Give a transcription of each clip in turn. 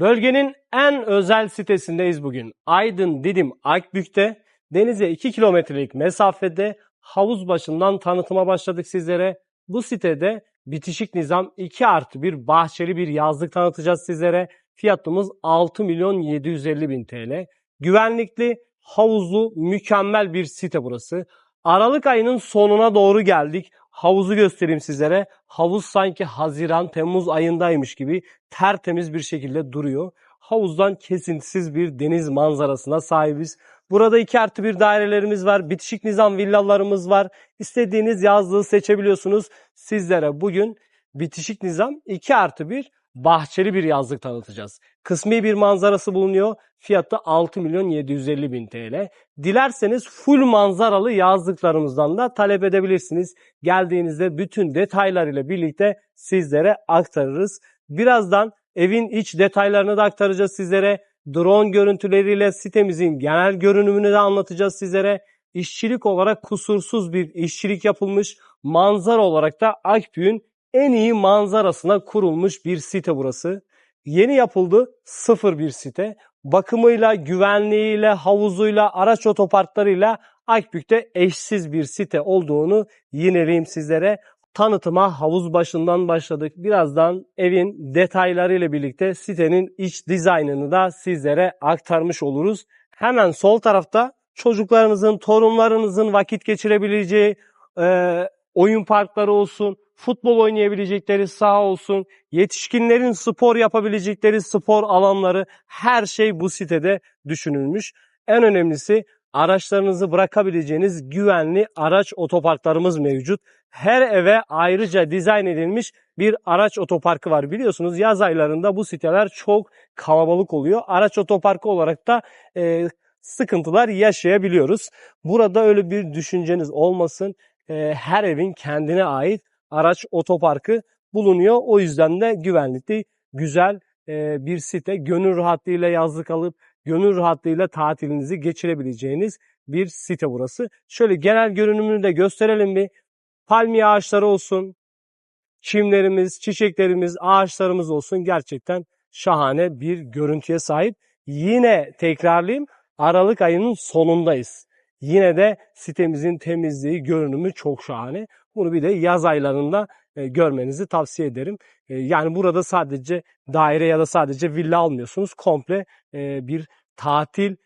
Bölgenin en özel sitesindeyiz bugün. Aydın Didim Akbük'te denize 2 kilometrelik mesafede havuz başından tanıtıma başladık sizlere. Bu sitede bitişik nizam 2 artı 1 bahçeli bir yazlık tanıtacağız sizlere. Fiyatımız 6 milyon 750 bin TL. Güvenlikli, havuzlu, mükemmel bir site burası. Aralık ayının sonuna doğru geldik. Havuzu göstereyim sizlere. Havuz sanki Haziran, Temmuz ayındaymış gibi tertemiz bir şekilde duruyor. Havuzdan kesintisiz bir deniz manzarasına sahibiz. Burada 2 artı 1 dairelerimiz var. Bitişik nizam villalarımız var. İstediğiniz yazlığı seçebiliyorsunuz. Sizlere bugün bitişik nizam 2 artı 1 bahçeli bir yazlık tanıtacağız. Kısmi bir manzarası bulunuyor. Fiyatı 6 milyon 750 bin TL. Dilerseniz full manzaralı yazlıklarımızdan da talep edebilirsiniz. Geldiğinizde bütün detaylarıyla birlikte sizlere aktarırız. Birazdan evin iç detaylarını da aktaracağız sizlere. Drone görüntüleriyle sitemizin genel görünümünü de anlatacağız sizlere. İşçilik olarak kusursuz bir işçilik yapılmış. Manzara olarak da Akbük'ün en iyi manzarasına kurulmuş bir site burası. Yeni yapıldı sıfır bir site. Bakımıyla, güvenliğiyle, havuzuyla, araç otoparklarıyla Akbük'te eşsiz bir site olduğunu yineleyeyim sizlere. Tanıtıma havuz başından başladık. Birazdan evin detaylarıyla birlikte sitenin iç dizaynını da sizlere aktarmış oluruz. Hemen sol tarafta çocuklarınızın, torunlarınızın vakit geçirebileceği e, oyun parkları olsun, futbol oynayabilecekleri saha olsun, yetişkinlerin spor yapabilecekleri spor alanları her şey bu sitede düşünülmüş. En önemlisi araçlarınızı bırakabileceğiniz güvenli araç otoparklarımız mevcut. Her eve ayrıca dizayn edilmiş bir araç otoparkı var. Biliyorsunuz yaz aylarında bu siteler çok kalabalık oluyor. Araç otoparkı olarak da e, sıkıntılar yaşayabiliyoruz. Burada öyle bir düşünceniz olmasın. E, her evin kendine ait araç otoparkı bulunuyor. O yüzden de güvenlikli, güzel e, bir site. Gönül rahatlığıyla yazlık alıp gönül rahatlığıyla tatilinizi geçirebileceğiniz bir site burası. Şöyle genel görünümünü de gösterelim bir. Palmiye ağaçları olsun, çimlerimiz, çiçeklerimiz, ağaçlarımız olsun gerçekten şahane bir görüntüye sahip. Yine tekrarlayayım Aralık ayının sonundayız. Yine de sitemizin temizliği, görünümü çok şahane. Bunu bir de yaz aylarında e, görmenizi tavsiye ederim. E, yani burada sadece daire ya da sadece villa almıyorsunuz. Komple e, bir tatil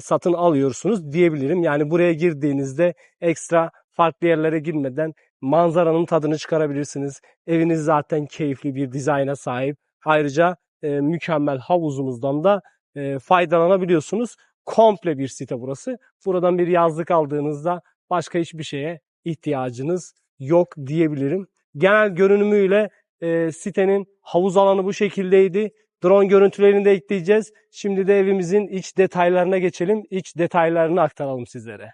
satın alıyorsunuz diyebilirim. Yani buraya girdiğinizde ekstra farklı yerlere girmeden manzaranın tadını çıkarabilirsiniz. Eviniz zaten keyifli bir dizayna sahip. Ayrıca mükemmel havuzumuzdan da faydalanabiliyorsunuz. Komple bir site burası. Buradan bir yazlık aldığınızda başka hiçbir şeye ihtiyacınız yok diyebilirim. Genel görünümüyle e, sitenin havuz alanı bu şekildeydi. Drone görüntülerini de ekleyeceğiz. Şimdi de evimizin iç detaylarına geçelim. İç detaylarını aktaralım sizlere.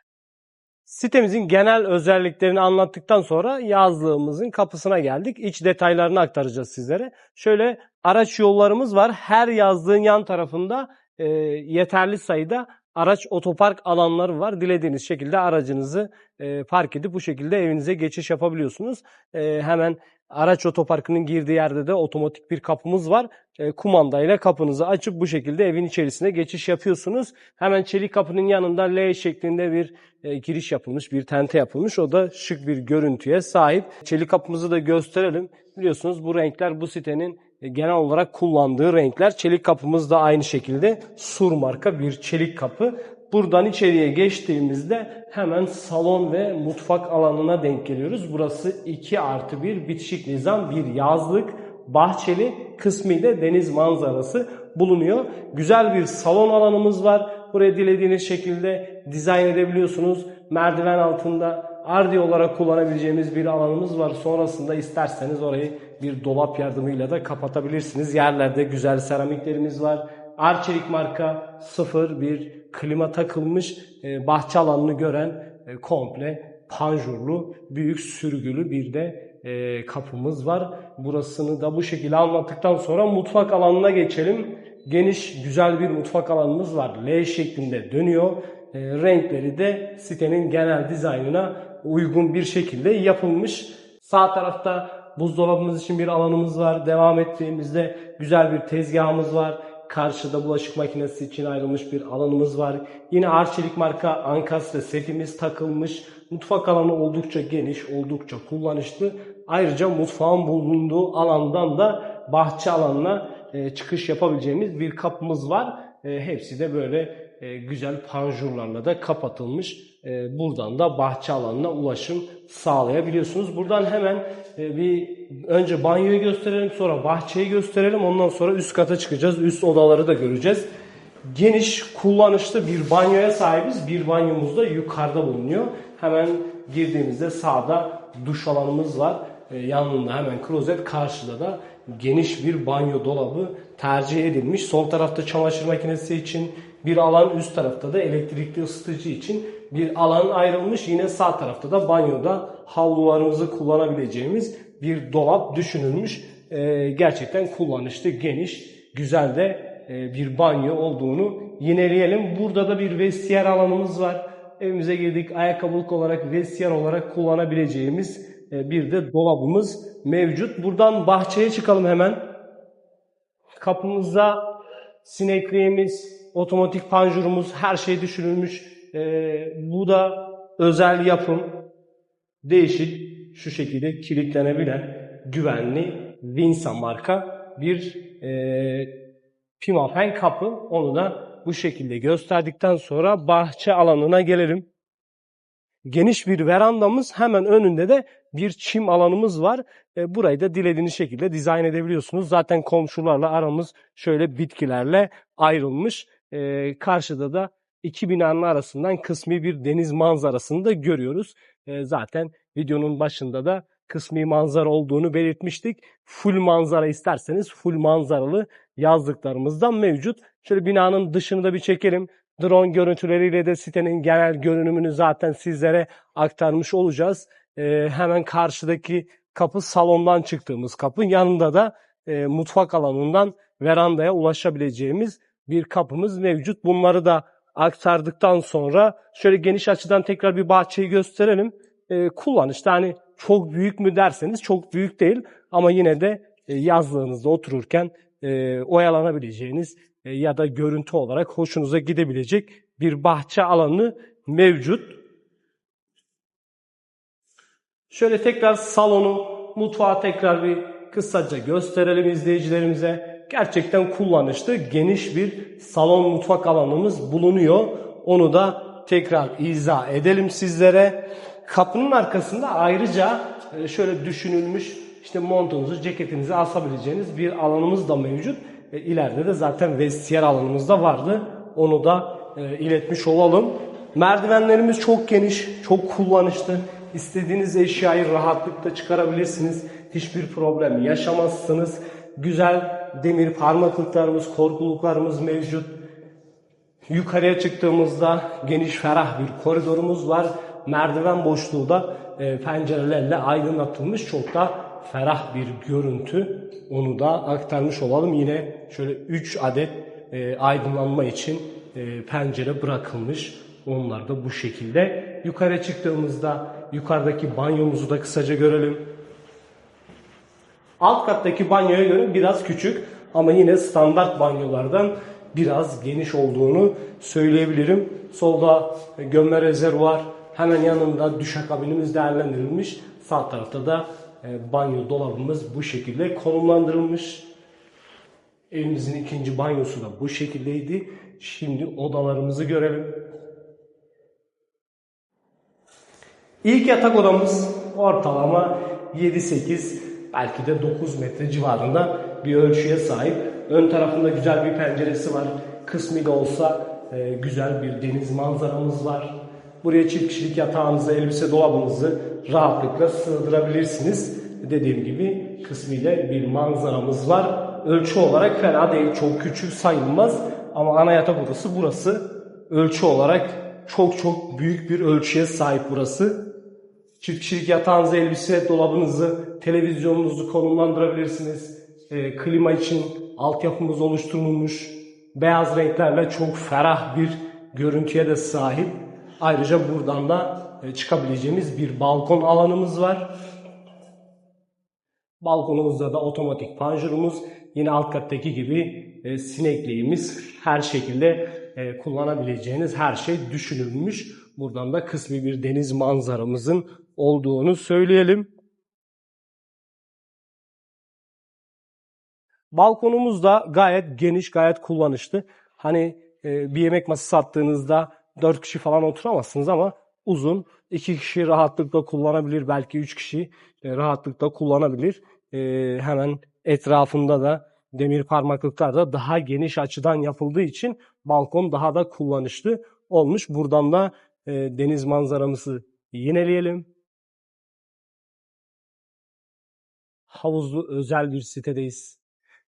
Sitemizin genel özelliklerini anlattıktan sonra yazlığımızın kapısına geldik. İç detaylarını aktaracağız sizlere. Şöyle araç yollarımız var. Her yazlığın yan tarafında e, yeterli sayıda araç otopark alanları var. Dilediğiniz şekilde aracınızı e, park edip bu şekilde evinize geçiş yapabiliyorsunuz. E, hemen araç otoparkının girdiği yerde de otomatik bir kapımız var. E, kumandayla kapınızı açıp bu şekilde evin içerisine geçiş yapıyorsunuz. Hemen çelik kapının yanında L şeklinde bir e, giriş yapılmış, bir tente yapılmış. O da şık bir görüntüye sahip. Çelik kapımızı da gösterelim. Biliyorsunuz bu renkler bu sitenin genel olarak kullandığı renkler. Çelik kapımız da aynı şekilde sur marka bir çelik kapı. Buradan içeriye geçtiğimizde hemen salon ve mutfak alanına denk geliyoruz. Burası 2 artı 1 bitişik nizam bir yazlık, bahçeli, kısmi de deniz manzarası bulunuyor. Güzel bir salon alanımız var. Buraya dilediğiniz şekilde dizayn edebiliyorsunuz. Merdiven altında ardi olarak kullanabileceğimiz bir alanımız var. Sonrasında isterseniz orayı bir dolap yardımıyla da kapatabilirsiniz. Yerlerde güzel seramiklerimiz var. Arçelik marka sıfır bir klima takılmış e, bahçe alanını gören e, komple panjurlu, büyük sürgülü bir de e, kapımız var. Burasını da bu şekilde anlattıktan sonra mutfak alanına geçelim. Geniş, güzel bir mutfak alanımız var. L şeklinde dönüyor. E, renkleri de sitenin genel dizaynına uygun bir şekilde yapılmış. Sağ tarafta buzdolabımız için bir alanımız var. Devam ettiğimizde güzel bir tezgahımız var. karşıda bulaşık makinesi için ayrılmış bir alanımız var. Yine Arçelik marka ankastre setimiz takılmış. Mutfak alanı oldukça geniş, oldukça kullanışlı. Ayrıca mutfağın bulunduğu alandan da bahçe alanına e, çıkış yapabileceğimiz bir kapımız var. E, hepsi de böyle e, güzel panjurlarla da kapatılmış. E, buradan da bahçe alanına ulaşım sağlayabiliyorsunuz. Buradan hemen bir önce banyoyu gösterelim sonra bahçeyi gösterelim. Ondan sonra üst kata çıkacağız. Üst odaları da göreceğiz. Geniş, kullanışlı bir banyoya sahibiz. Bir banyomuz da yukarıda bulunuyor. Hemen girdiğimizde sağda duş alanımız var. E, yanında hemen klozet, karşıda da geniş bir banyo dolabı tercih edilmiş. Sol tarafta çamaşır makinesi için bir alan, üst tarafta da elektrikli ısıtıcı için bir alan ayrılmış. Yine sağ tarafta da banyoda havlularımızı kullanabileceğimiz bir dolap düşünülmüş. E, gerçekten kullanışlı, geniş, güzel de e, bir banyo olduğunu yineleyelim. Burada da bir vestiyer alanımız var. Evimize girdik ayakkabılık olarak, vestiyer olarak kullanabileceğimiz bir de dolabımız mevcut. Buradan bahçeye çıkalım hemen. Kapımızda sinekliğimiz, otomatik panjurumuz, her şey düşünülmüş. E, bu da özel yapım, değişik, şu şekilde kilitlenebilen, güvenli Vinsa marka bir e, pimapen kapı. Onu da bu şekilde gösterdikten sonra bahçe alanına gelelim. Geniş bir verandamız hemen önünde de bir çim alanımız var. E, burayı da dilediğiniz şekilde dizayn edebiliyorsunuz. Zaten komşularla aramız şöyle bitkilerle ayrılmış. E, karşıda da iki binanın arasından kısmi bir deniz manzarasını da görüyoruz. E, zaten videonun başında da kısmi manzara olduğunu belirtmiştik. Full manzara isterseniz full manzaralı yazdıklarımızdan mevcut. Şöyle binanın dışını da bir çekelim. Drone görüntüleriyle de sitenin genel görünümünü zaten sizlere aktarmış olacağız. Ee, hemen karşıdaki kapı salondan çıktığımız kapı. Yanında da e, mutfak alanından verandaya ulaşabileceğimiz bir kapımız mevcut. Bunları da aktardıktan sonra şöyle geniş açıdan tekrar bir bahçeyi gösterelim. Ee, kullanışta hani çok büyük mü derseniz çok büyük değil ama yine de e, yazlığınızda otururken e, oyalanabileceğiniz e, ya da görüntü olarak hoşunuza gidebilecek bir bahçe alanı mevcut. Şöyle tekrar salonu, mutfağı tekrar bir kısaca gösterelim izleyicilerimize. Gerçekten kullanışlı, geniş bir salon mutfak alanımız bulunuyor. Onu da tekrar izah edelim sizlere. Kapının arkasında ayrıca e, şöyle düşünülmüş işte montunuzu, ceketinizi asabileceğiniz bir alanımız da mevcut. E, ileride de zaten vestiyer alanımız da vardı. Onu da e, iletmiş olalım. Merdivenlerimiz çok geniş, çok kullanışlı. İstediğiniz eşyayı rahatlıkla çıkarabilirsiniz. Hiçbir problem yaşamazsınız. Güzel demir parmaklıklarımız, korkuluklarımız mevcut. Yukarıya çıktığımızda geniş ferah bir koridorumuz var. Merdiven boşluğu da e, pencerelerle aydınlatılmış çok da ferah bir görüntü. Onu da aktarmış olalım. Yine şöyle 3 adet e, aydınlanma için e, pencere bırakılmış. Onlar da bu şekilde. Yukarı çıktığımızda yukarıdaki banyomuzu da kısaca görelim. Alt kattaki banyoya göre biraz küçük ama yine standart banyolardan biraz geniş olduğunu söyleyebilirim. Solda gömme rezervuar, hemen yanında duşakabinimiz değerlendirilmiş. Sağ tarafta da e, banyo dolabımız bu şekilde konumlandırılmış. Evimizin ikinci banyosu da bu şekildeydi. Şimdi odalarımızı görelim. İlk yatak odamız ortalama 7-8 belki de 9 metre civarında bir ölçüye sahip. Ön tarafında güzel bir penceresi var. Kısmi de olsa e, güzel bir deniz manzaramız var. Buraya çift kişilik yatağınızı, elbise dolabınızı rahatlıkla sığdırabilirsiniz. Dediğim gibi kısmiyle bir manzaramız var. Ölçü olarak fena değil. Çok küçük sayılmaz. Ama ana yatak odası burası. Ölçü olarak çok çok büyük bir ölçüye sahip burası. Çift kişilik yatağınızı, elbise dolabınızı, televizyonunuzu konumlandırabilirsiniz. E, klima için altyapımız oluşturulmuş. Beyaz renklerle çok ferah bir görüntüye de sahip. Ayrıca buradan da e, çıkabileceğimiz bir balkon alanımız var. Balkonumuzda da otomatik panjurumuz, Yine alt kattaki gibi e, sinekliğimiz her şekilde e, kullanabileceğiniz her şey düşünülmüş. Buradan da kısmi bir deniz manzaramızın olduğunu söyleyelim. Balkonumuz da gayet geniş, gayet kullanışlı. Hani bir yemek masası sattığınızda 4 kişi falan oturamazsınız ama uzun. 2 kişi rahatlıkla kullanabilir. Belki 3 kişi e, rahatlıkla kullanabilir. E, hemen etrafında da demir parmaklıklar da daha geniş açıdan yapıldığı için balkon daha da kullanışlı olmuş. Buradan da e, deniz manzaramızı yineleyelim. Havuzlu özel bir sitedeyiz.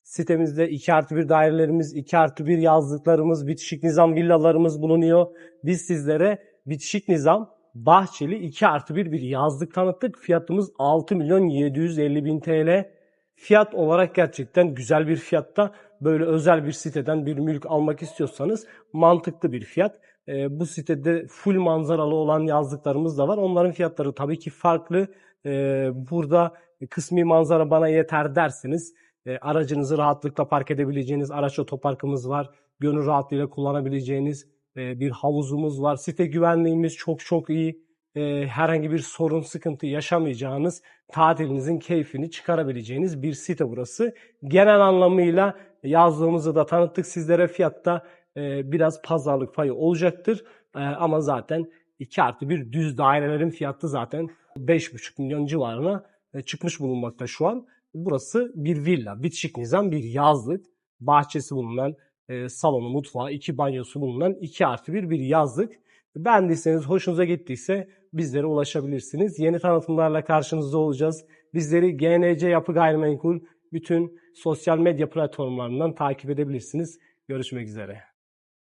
Sitemizde 2 artı 1 dairelerimiz, 2 artı 1 yazlıklarımız, bitişik nizam villalarımız bulunuyor. Biz sizlere bitişik nizam bahçeli 2 artı 1 bir yazlık tanıttık. Fiyatımız 6 milyon 750 bin TL. Fiyat olarak gerçekten güzel bir fiyatta. Böyle özel bir siteden bir mülk almak istiyorsanız mantıklı bir fiyat. Ee, bu sitede full manzaralı olan yazlıklarımız da var. Onların fiyatları tabii ki farklı. Ee, burada kısmi manzara bana yeter derseniz e, aracınızı rahatlıkla park edebileceğiniz araç otoparkımız var. Gönül rahatlığıyla kullanabileceğiniz e, bir havuzumuz var. Site güvenliğimiz çok çok iyi. E, herhangi bir sorun, sıkıntı yaşamayacağınız, tatilinizin keyfini çıkarabileceğiniz bir site burası. Genel anlamıyla yazlığımızı da tanıttık sizlere. Fiyatta e, biraz pazarlık payı olacaktır. E, ama zaten 2 artı 1 düz dairelerin fiyatı zaten 5,5 milyon civarına e, çıkmış bulunmakta şu an. Burası bir villa, bitişik nizam bir yazlık. Bahçesi bulunan, e, salonu, mutfağı, iki banyosu bulunan 2 artı 1 bir yazlık. Beğendiyseniz, hoşunuza gittiyse bizlere ulaşabilirsiniz. Yeni tanıtımlarla karşınızda olacağız. Bizleri GNC Yapı Gayrimenkul bütün sosyal medya platformlarından takip edebilirsiniz. Görüşmek üzere.